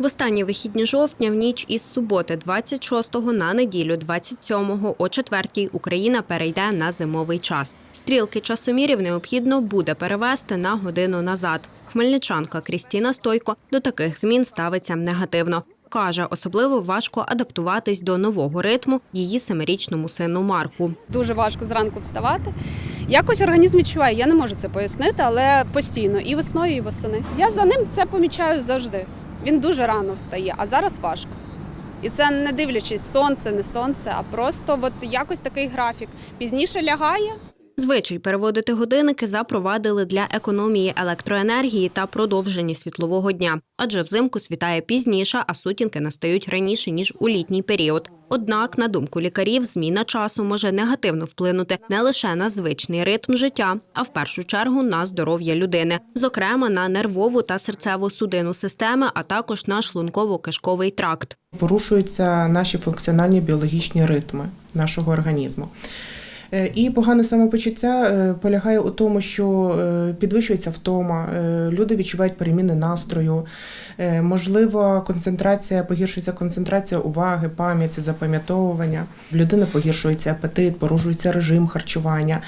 В останні вихідні жовтня в ніч із суботи 26 на неділю 27 о 4 Україна перейде на зимовий час. Стрілки часомірів необхідно буде перевести на годину назад. Хмельничанка Крістіна Стойко до таких змін ставиться негативно. Каже, особливо важко адаптуватись до нового ритму її семирічному сину Марку. Дуже важко зранку вставати. Якось організм відчуває, я не можу це пояснити, але постійно і весною, і восени. Я за ним це помічаю завжди. Він дуже рано встає, а зараз важко. І це не дивлячись, сонце, не сонце, а просто от якось такий графік. Пізніше лягає, Звичай переводити годинники запровадили для економії електроенергії та продовження світлового дня, адже взимку світає пізніше, а сутінки настають раніше ніж у літній період. Однак, на думку лікарів, зміна часу може негативно вплинути не лише на звичний ритм життя, а в першу чергу на здоров'я людини, зокрема на нервову та серцево-судинну системи, а також на шлунково-кишковий тракт. порушуються наші функціональні біологічні ритми нашого організму. Е, І погане самопочуття е, полягає у тому, що е, підвищується втома, люди відчувають переміни настрою, можливо, концентрація, погіршується концентрація уваги, пам'яті, запам'ятовування. В людини погіршується апетит, порушується режим харчування.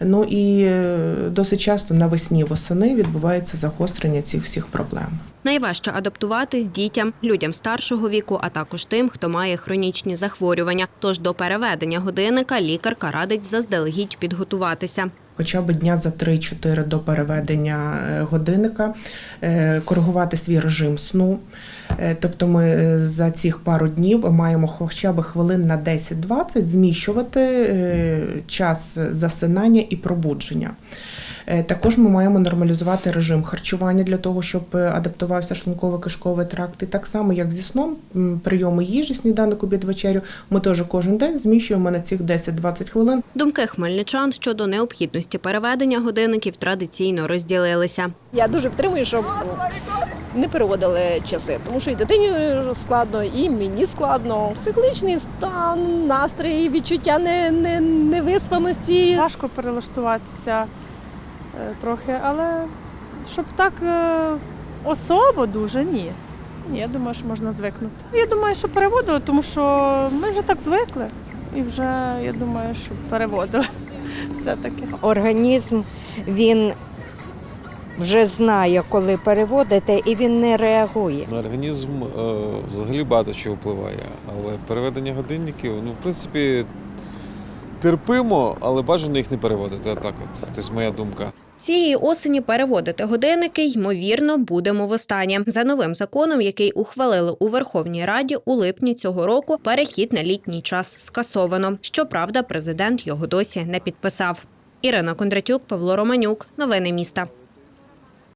Ну і досить часто навесні восени відбувається загострення цих всіх проблем. Найважче адаптуватись дітям, людям старшого віку, а також тим, хто має хронічні захворювання. Тож до переведення годинника лікарка радить заздалегідь підготуватися. хоча б дня за 3-4 до переведення е, годинника, е, коригувати свій режим сну. Е, Тобто ми за цих пару днів маємо хоча б хвилин на 10-20 зміщувати час засинання і пробудження. Е, Також ми маємо нормалізувати режим харчування для того, щоб е, адаптувався шлунково-кишковий тракт. І так само, як зі сном, прийоми їжі, сніданок, обід, вечерю, ми теж кожен день зміщуємо на цих 10-20 хвилин Думки хмельничан щодо необхідності переведення годинників традиційно розділилися. Я дуже підтримую, щоб не переводили часи, тому що і дитині складно, і мені складно. Психологічний стан, настрій, відчуття не, не, невиспаності. Важко перелаштуватися трохи, але щоб так е, особо дуже ні. Ні, я думаю, що можна звикнути. Я думаю, що переводили, тому що ми вже так звикли. І вже я думаю, що переводили все-таки. організм він вже знає, коли переводити, і він не реагує. На організм е, взагалі багато чого впливає, але переведення годинників, ну, в принципі, терпимо, але бажано їх не переводити. Отак от. Тобто моя думка. Цієї осені переводити годинники, ймовірно, будемо востаннє. За новим законом, який ухвалили у Верховній Раді у липні цього року, перехід на літній час скасовано. Щоправда, президент його досі не підписав. Ірина Кондратюк, Павло Романюк. Новини міста.